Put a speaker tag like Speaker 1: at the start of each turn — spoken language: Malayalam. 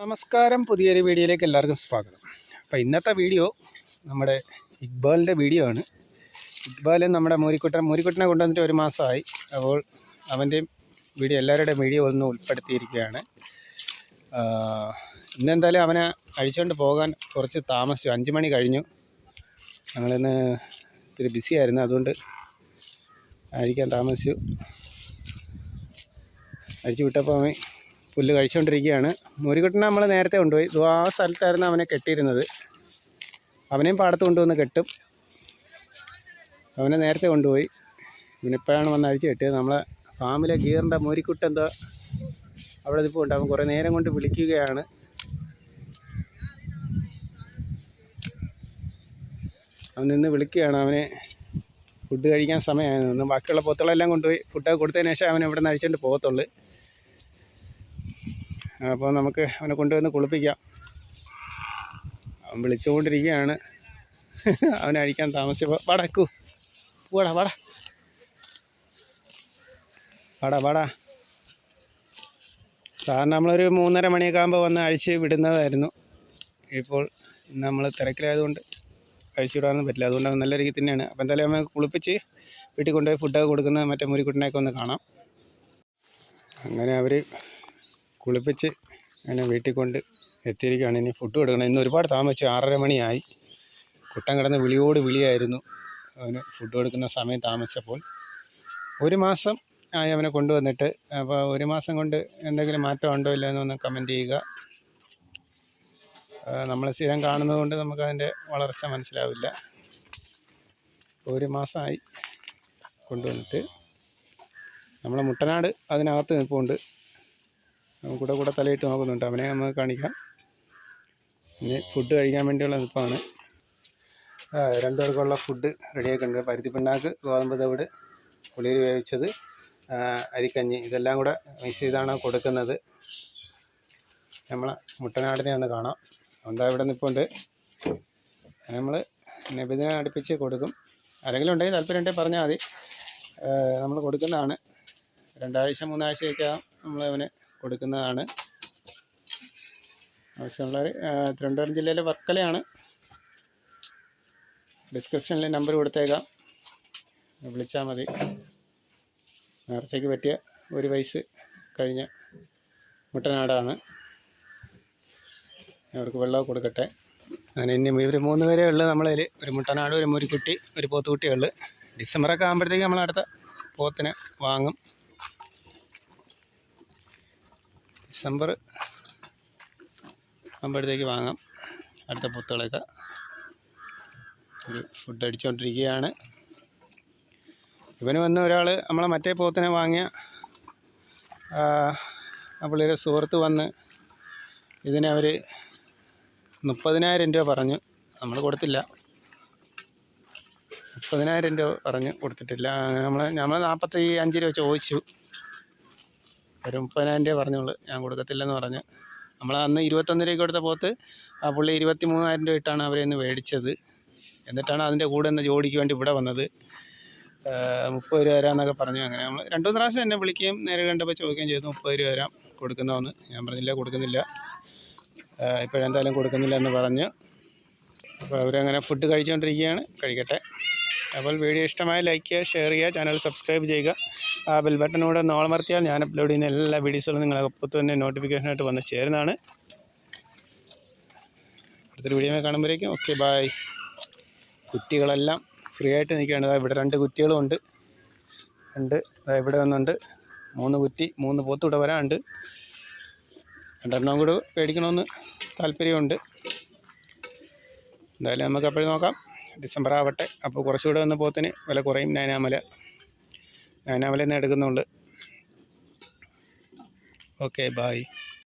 Speaker 1: നമസ്കാരം പുതിയൊരു വീഡിയോയിലേക്ക് എല്ലാവർക്കും സ്വാഗതം. അപ്പോൾ ഇന്നത്തെ വീഡിയോ നമ്മുടെ ഇക്ബാലിന്റെ വീഡിയോ ആണ്. ഇക്ബാൽ നമ്മുടെ മൂരിക്കുട്ടൻ മൂരിക്കുട്ടനെ കൊണ്ടുവന്നിട്ട് ഒരു മാസമായി. അപ്പോൾ അവന്റെയും വീഡിയോ എല്ലാവരുടെയും വീഡിയോ ഒന്ന് ഉൾപ്പെടുത്തിയിരിക്കുകയാണ്. ഇന്നെന്തായാലും അവനെ അഴിച്ചുകൊണ്ട് പോകാൻ കുറച്ച് താമസിച്ചു. അഞ്ച് മണി കഴിഞ്ഞു. ഞങ്ങളിന്ന് ഇത്തിരി ബിസി ആയിരുന്നു. അതുകൊണ്ട് അഴിക്കാൻ താമസിച്ചു. അഴിച്ചു വിട്ടപ്പോൾ അവൻ പുല്ല് കഴിച്ചുകൊണ്ടിരിക്കുകയാണ് മൂരിക്കുട്ടനെ നമ്മൾ നേരത്തെ കൊണ്ടുപോയി. ആ സ്ഥലത്തായിരുന്നു അവനെ കെട്ടിയിരുന്നത്. അവനെയും പാടത്ത് കൊണ്ടുവന്ന് കെട്ടും. അവനെ നേരത്തെ കൊണ്ടുപോയി. ഇവനിപ്പോഴാണ് വന്ന് അഴിച്ച് കെട്ടിയത്. നമ്മളെ ഫാമിലെ ഗീറിന്റെ മൂരിക്കുട്ട എന്തോ അവിടെ ഇപ്പോൾ ഉണ്ട്. അവൻ കുറേ നേരം കൊണ്ട് വിളിക്കുകയാണ്. അവൻ നിന്ന് വിളിക്കുകയാണ്. അവനെ ഫുഡ് കഴിക്കാൻ സമയമായിരുന്നു. ബാക്കിയുള്ള പൊത്തുകളെല്ലാം കൊണ്ടുപോയി. ഫുഡൊക്കെ കൊടുത്തതിന് ശേഷം അവൻ ഇവിടെ നിന്ന് അഴിച്ചുകൊണ്ട് പോകത്തുള്ളൂ. അപ്പോൾ നമുക്ക് അവനെ കൊണ്ടുവന്ന് കുളിപ്പിക്കാം. അവൻ വിളിച്ചുകൊണ്ടിരിക്കുകയാണ്. അവനെ അഴിക്കാൻ താമസിച്ചപ്പോൾ വടക്കൂ പോടാ വാടാ വാടാ വാടാ സാറിന് നമ്മളൊരു മൂന്നര മണിയൊക്കെ ആകുമ്പോൾ വന്ന് അഴിച്ച് വിടുന്നതായിരുന്നു. ഇപ്പോൾ നമ്മൾ തിരക്കിലായതുകൊണ്ട് അഴിച്ചു വിടാനൊന്നും പറ്റില്ല. അതുകൊണ്ട് നല്ല രീതിയിൽ തന്നെയാണ്. അപ്പോൾ എന്തായാലും അവനെ കുളിപ്പിച്ച് വീട്ടിൽ കൊണ്ടുപോയി ഫുഡൊക്കെ കൊടുക്കുന്ന മറ്റേ മുരിക്കുട്ടനെയൊക്കെ ഒന്ന് കാണാം. അങ്ങനെ അവർ കുളിപ്പിച്ച് അങ്ങനെ വീട്ടിൽ കൊണ്ട് എത്തിയിരിക്കുകയാണ്. ഇനി ഫുഡ് കൊടുക്കണം. ഇന്ന് ഒരുപാട് താമസിച്ചു ആറര മണിയായി. കുട്ടൻ കിടന്ന് വിളിയോട് വിളിയായിരുന്നു. അവന് ഫുഡ് കൊടുക്കുന്ന സമയം താമസിച്ചപ്പോൾ. ഒരു മാസം ആയി അവനെ കൊണ്ടുവന്നിട്ട്. അപ്പോൾ ഒരു മാസം കൊണ്ട് എന്തെങ്കിലും മാറ്റം ഉണ്ടോ ഇല്ലയോ എന്നൊന്ന് കമന്റ് ചെയ്യുക. നമ്മൾ സ്ഥിരം കാണുന്നത് കൊണ്ട് നമുക്കതിന്റെ വളർച്ച മനസ്സിലാവില്ല. ഒരു മാസമായി കൊണ്ടുവന്നിട്ട്. നമ്മളെ മുട്ടനാട് അതിനകത്ത് നിൽപ്പുണ്ട്. കൂടെ കൂടെ തലയിട്ട് നോക്കുന്നുണ്ട്. അവനെ നമുക്ക് കാണിക്കാം. ഇനി ഫുഡ് കഴിക്കാൻ വേണ്ടിയുള്ള നിൽപ്പാണ്. രണ്ടു പേർക്കുള്ള ഫുഡ് റെഡിയാക്കിയിട്ടുണ്ട് പരുത്തി പിണ്ണാക്ക് ഗോതമ്പ് തവിട് പുളിയിൽ വേവിച്ചത് അരിക്കഞ്ഞി. ഇതെല്ലാം കൂടെ മിക്സ് ചെയ്താണ് കൊടുക്കുന്നത്. നമ്മളെ മുട്ടനാടിനെ ഒന്ന് കാണാം. എന്താ ഇവിടെ നിൽപ്പുണ്ട് നമ്മൾ നബിദിനെ അടുപ്പിച്ച് കൊടുക്കും. ആരെങ്കിലും ഉണ്ടെങ്കിൽ താല്പര്യം ഉണ്ടെങ്കിൽ പറഞ്ഞാൽ മതി. നമ്മൾ കൊടുക്കുന്നതാണ്. രണ്ടാഴ്ച മൂന്നാഴ്ചയൊക്കെ നമ്മൾ അവന് കൊടുക്കുന്നതാണ്. ആവശ്യമുള്ളവർ തിരുവനന്തപുരം ജില്ലയിലെ വർക്കലയാണ്. ഡിസ്ക്രിപ്ഷനിൽ നമ്പർ കൊടുത്തേക്കാം. വിളിച്ചാൽ മതി. നേർച്ചയ്ക്ക് പറ്റിയ ഒരു വയസ്സ് കഴിഞ്ഞ മുട്ടനാടാണ്. അവർക്ക് വെള്ളമൊക്കെ കൊടുക്കട്ടെ. അങ്ങനെ ഇനി ഇവർ മൂന്ന് പേരേ ഉള്ളു നമ്മളതിൽ ഒരു മുട്ടനാട് ഒരു മുരിക്കുട്ടി ഒരു പോത്തുകുട്ടിയേ ഉള്ളു. ഡിസംബറൊക്കെ ആകുമ്പോഴത്തേക്ക് നമ്മൾ അടുത്ത പോത്തിനെ വാങ്ങും. ഡിസംബർ ആകുമ്പോഴത്തേക്ക് വാങ്ങാം. അടുത്ത പുത്തുകളൊക്കെ. ഒരു ഫുഡ് അടിച്ചുകൊണ്ടിരിക്കുകയാണ് ഇവന് വന്ന ഒരാൾ നമ്മളെ മറ്റേ പോത്തിനെ വാങ്ങിയ ആ പുള്ളിയുടെ സുഹൃത്ത് വന്ന് ഇതിനെ അവർ മുപ്പതിനായിരം രൂപ പറഞ്ഞു. നമ്മൾ കൊടുത്തില്ല. മുപ്പതിനായിരം രൂപ പറഞ്ഞ് കൊടുത്തിട്ടില്ല. നമ്മൾ നമ്മൾ നാൽപ്പത്തി അഞ്ച് രൂപ ചോദിച്ചു. ഒരു മുപ്പതിനായിരം രൂപ പറഞ്ഞോളൂ ഞാൻ കൊടുക്കത്തില്ലെന്ന് പറഞ്ഞ്. നമ്മൾ അന്ന് ഇരുപത്തൊന്ന് രൂപയ്ക്ക് കൊടുത്ത പോത്ത് ആ പുള്ളി ഇരുപത്തി മൂവായിരം രൂപ ഇട്ടാണ് അവരെ ഇന്ന് മേടിച്ചത്. എന്നിട്ടാണ് അതിന്റെ കൂടെ നിന്ന് ജോഡിക്ക് വേണ്ടി ഇവിടെ വന്നത്. മുപ്പത് രൂപ വരാമെന്നൊക്കെ പറഞ്ഞു. അങ്ങനെ നമ്മൾ രണ്ടു മൂന്ന് പ്രാവശ്യം എന്നെ വിളിക്കുകയും നേരെ കണ്ടപ്പോൾ ചോദിക്കുകയും ചെയ്തു മുപ്പത് രൂപ വരാം കൊടുക്കുന്നതെന്ന് ഞാൻ പറഞ്ഞില്ല കൊടുക്കുന്നില്ല. ഇപ്പോഴെന്തായാലും കൊടുക്കുന്നില്ല എന്ന് പറഞ്ഞു. അപ്പോൾ അവരങ്ങനെ ഫുഡ് കഴിച്ചുകൊണ്ടിരിക്കുകയാണ്. കഴിക്കട്ടെ. അപ്പോൾ വീഡിയോ ഇഷ്ടമായ ലൈക്ക് ചെയ്യുക ഷെയർ ചെയ്യുക ചാനൽ സബ്സ്ക്രൈബ് ചെയ്യുക. ആ ബെൽ നോൾ നോളമർത്തിയാൽ ഞാൻ അപ്ലോഡ് ചെയ്യുന്ന എല്ലാ വീഡിയോസുകളും നിങ്ങളെ ഒപ്പത്ത് തന്നെ നോട്ടിഫിക്കേഷനായിട്ട് വന്ന് ചേരുന്നതാണ്. അടുത്തൊരു വീഡിയോ കാണുമ്പോഴേക്കും ഓക്കെ ബായ് കുറ്റികളെല്ലാം ഫ്രീ ആയിട്ട് നിൽക്കുകയാണ്. ഇവിടെ രണ്ട് കുറ്റികളും ഉണ്ട്. ഇവിടെ ഒന്നുണ്ട്. മൂന്ന് കുറ്റി മൂന്ന് പോത്ത് ഇവിടെ വരാനുണ്ട്. രണ്ടെണ്ണം കൂടെ മേടിക്കണമെന്ന് താല്പര്യമുണ്ട്. എന്തായാലും നമുക്ക് അപ്പോഴും നോക്കാം. ഡിസംബർ ആവട്ടെ അപ്പോൾ കുറച്ചുകൂടെ ഒന്ന് പോത്തിന് വില കുറയും. നാനാമല നാനാമല നിന്ന് എടുക്കുന്നുള്ളു ഓക്കെ ബായ്